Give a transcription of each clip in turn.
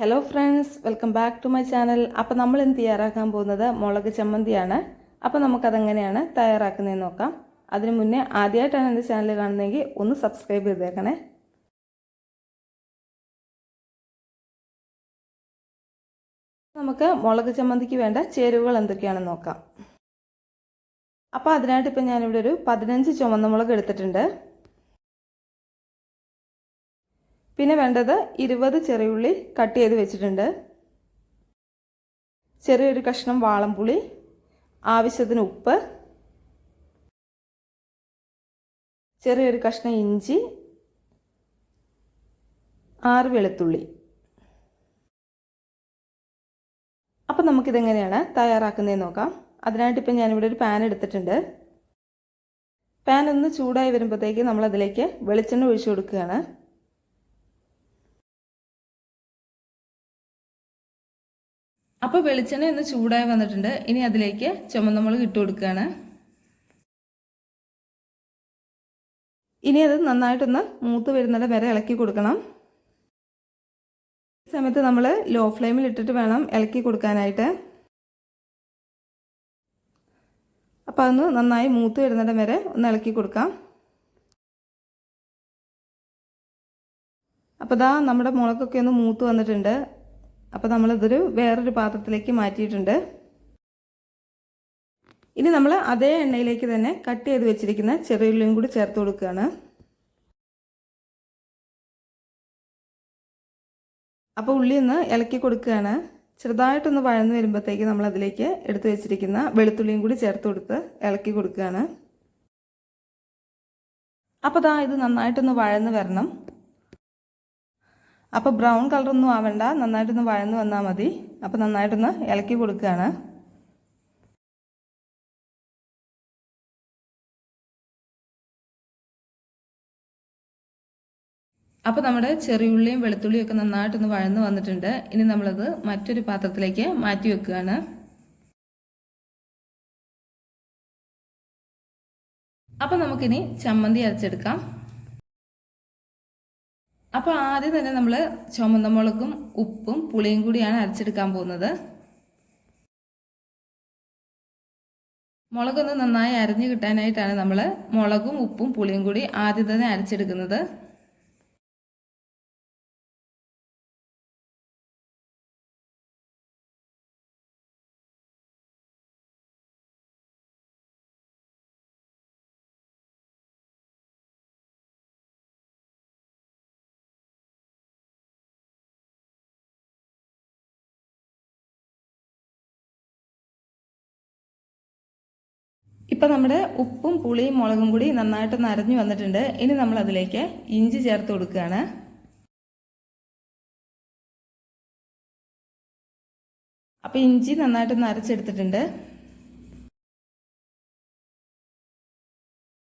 Hello friends welcome back to my channel അപ്പോൾ നമ്മൾ ഇന്ന് തയ്യാറാക്കാൻ പോകുന്നത്? മുളക് ചമ്മന്തിയാണ്. അപ്പോൾ നമുക്കതെങ്ങനെയാണ് തയ്യാറാക്കുന്നതെന്ന് നോക്കാം. അതിനു മുന്നേ ആദ്യമായിട്ടാണ് എന്റെ ചാനൽ കാണുന്നതെങ്കിൽ ഒന്ന് സബ്സ്ക്രൈബ് ചെയ്തേക്കണേ. നമുക്ക് മുളക് ചമ്മന്തിക്ക് വേണ്ട ചേരുവകൾ എന്തൊക്കെയാണെന്ന് നോക്കാം. അപ്പോൾ അതിനായിട്ട് ഇപ്പം ഞാനിവിടെ ഒരു പതിനഞ്ച് ചുമന്ന മുളക് എടുത്തിട്ടുണ്ട്. പിന്നെ വേണ്ടത് ഇരുപത് ചെറിയുള്ളി കട്ട് ചെയ്ത് വെച്ചിട്ടുണ്ട്. ചെറിയൊരു കഷ്ണം വാളംപുളി ആവശ്യത്തിന് ഉപ്പ് ചെറിയൊരു കഷ്ണം ഇഞ്ചി ആറ് വെളുത്തുള്ളി. അപ്പം നമുക്കിതെങ്ങനെയാണ് തയ്യാറാക്കുന്നതെന്ന് നോക്കാം. അതിനായിട്ട് ഇപ്പം ഞാനിവിടെ ഒരു പാൻ എടുത്തിട്ടുണ്ട്. പാൻ ഒന്ന് ചൂടായി വരുമ്പോഴത്തേക്ക് നമ്മളതിലേക്ക് വെളിച്ചെണ്ണ ഒഴിച്ചു കൊടുക്കുകയാണ്. അപ്പോൾ വെളിച്ചെണ്ണ ഒന്ന് ചൂടായി വന്നിട്ടുണ്ട്. ഇനി അതിലേക്ക് ചുമന്ന മുളക് ഇട്ട് കൊടുക്കുകയാണ്. ഇനി അത് നന്നായിട്ടൊന്ന് മൂത്ത് വരുന്നിടം വരെ ഇളക്കി കൊടുക്കണം. ഈ സമയത്ത് നമ്മൾ ലോ ഫ്ലെയിമിൽ ഇട്ടിട്ട് വേണം ഇളക്കി കൊടുക്കാനായിട്ട്. അപ്പോൾ അതൊന്ന് നന്നായി മൂത്ത് വരുന്നിടം വരെ ഒന്ന് ഇളക്കി കൊടുക്കാം. അപ്പോൾ ഇതാ നമ്മുടെ മുളകൊക്കെ ഒന്ന് മൂത്ത് വന്നിട്ടുണ്ട്. അപ്പോൾ നമ്മളിതൊരു വേറൊരു പാത്രത്തിലേക്ക് മാറ്റിയിട്ടുണ്ട്. ഇനി നമ്മൾ അതേ എണ്ണയിലേക്ക് തന്നെ കട്ട് ചെയ്ത് വെച്ചിരിക്കുന്ന ചെറിയുള്ളിയും കൂടി ചേർത്ത് കൊടുക്കുകയാണ്. അപ്പോൾ ഉള്ളി ഒന്ന് ഇളക്കി കൊടുക്കുകയാണ്. ചെറുതായിട്ടൊന്ന് വഴന്ന് വരുമ്പോഴത്തേക്ക് നമ്മൾ അതിലേക്ക് എടുത്തു വെച്ചിരിക്കുന്ന വെളുത്തുള്ളിയും കൂടി ചേർത്ത് കൊടുത്ത് ഇളക്കി കൊടുക്കുകയാണ്. അപ്പോൾ ദാ ഇത് നന്നായിട്ടൊന്ന് വഴന്ന് വരണം. അപ്പോൾ ബ്രൗൺ കളറൊന്നും ആവണ്ട. നന്നായിട്ടൊന്ന് വഴന്ന് വന്നാൽ മതി. അപ്പോൾ നന്നായിട്ടൊന്ന് ഇളക്കി കൊടുക്കുകയാണ് അപ്പോൾ നമ്മുടെ ചെറിയുള്ളിയും വെളുത്തുള്ളിയും ഒക്കെ നന്നായിട്ടൊന്ന് വഴന്ന് വന്നിട്ടുണ്ട്. ഇനി നമ്മളത് മറ്റൊരു പാത്രത്തിലേക്ക് മാറ്റി വെക്കുകയാണ്. അപ്പോൾ നമുക്കിനി ചമ്മന്തി അരച്ചെടുക്കാം. അപ്പോൾ ആദ്യം തന്നെ നമ്മൾ ചുമന്ന മുളകും ഉപ്പും പുളിയും കൂടിയാണ് അരച്ചെടുക്കാൻ പോകുന്നത്. മുളകൊന്ന് നന്നായി അരഞ്ഞു കിട്ടാനായിട്ടാണ് നമ്മൾ മുളകും ഉപ്പും പുളിയും കൂടി ആദ്യം തന്നെ അരച്ചെടുക്കുന്നത്. ഇപ്പം നമ്മുടെ ഉപ്പും പുളിയും മുളകും കൂടി നന്നായിട്ട് നരഞ്ഞു വന്നിട്ടുണ്ട്. ഇനി നമ്മൾ അതിലേക്ക് ഇഞ്ചി ചേർത്ത് കൊടുക്കുകയാണ്. അപ്പം ഇഞ്ചി നന്നായിട്ട് നരച്ചെടുത്തിട്ടുണ്ട്.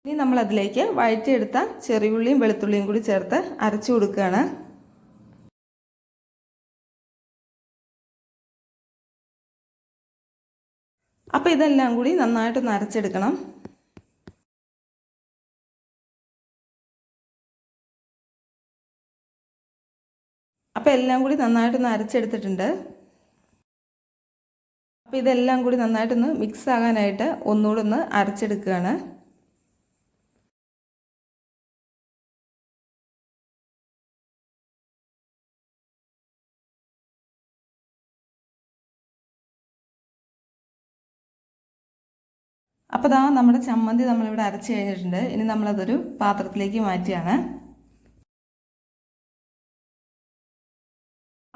ഇനി നമ്മൾ അതിലേക്ക് വഴറ്റിയെടുത്ത ചെറിയുള്ളിയും വെളുത്തുള്ളിയും കൂടി ചേർത്ത് അരച്ചു കൊടുക്കുകയാണ്. അപ്പോൾ ഇതെല്ലാം കൂടി നന്നായിട്ട് നരച്ചെടുക്കണം. അപ്പോൾ എല്ലാം കൂടി നന്നായിട്ടൊന്ന് അരച്ചെടുത്തിട്ടുണ്ട് അപ്പോൾ ഇതെല്ലാം കൂടി നന്നായിട്ടൊന്ന് മിക്സ് ആകാനായിട്ട് ഒന്നുകൂടെ ഒന്ന് അരച്ചെടുക്കുകയാണ്. അപ്പോൾ ദാ നമ്മുടെ ചമ്മന്തി നമ്മളിവിടെ അരച്ച് കഴിഞ്ഞിട്ടുണ്ട്. ഇനി നമ്മളതൊരു പാത്രത്തിലേക്ക് മാറ്റിയാണ്.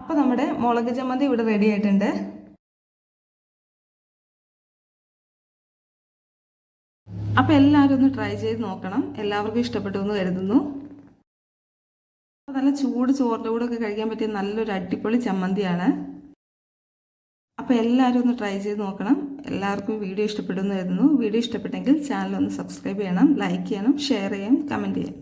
അപ്പോൾ നമ്മുടെ മുളക് ചമ്മന്തി ഇവിടെ റെഡി ആയിട്ടുണ്ട്. അപ്പോൾ എല്ലാവരും ഒന്ന് ട്രൈ ചെയ്ത് നോക്കണം. എല്ലാവർക്കും ഇഷ്ടപ്പെട്ടു എന്ന് കരുതുന്നു. നല്ല ചൂട് ചോറിന്റെ കൂടെ ഒക്കെ കഴിക്കാൻ പറ്റിയ നല്ലൊരു അടിപൊളി ചമ്മന്തിയാണ്. അപ്പോൾ എല്ലാവരും ഒന്ന് ട്രൈ ചെയ്ത് നോക്കണം. എല്ലാവർക്കും വീഡിയോ ഇഷ്ടപ്പെടുന്നു വീഡിയോ ഇഷ്ടപ്പെട്ടെങ്കിൽ ചാനൽ ഒന്ന് സബ്സ്ക്രൈബ് ചെയ്യണം ലൈക്ക് ചെയ്യണം ഷെയർ ചെയ്യാം കമന്റ് ചെയ്യണം.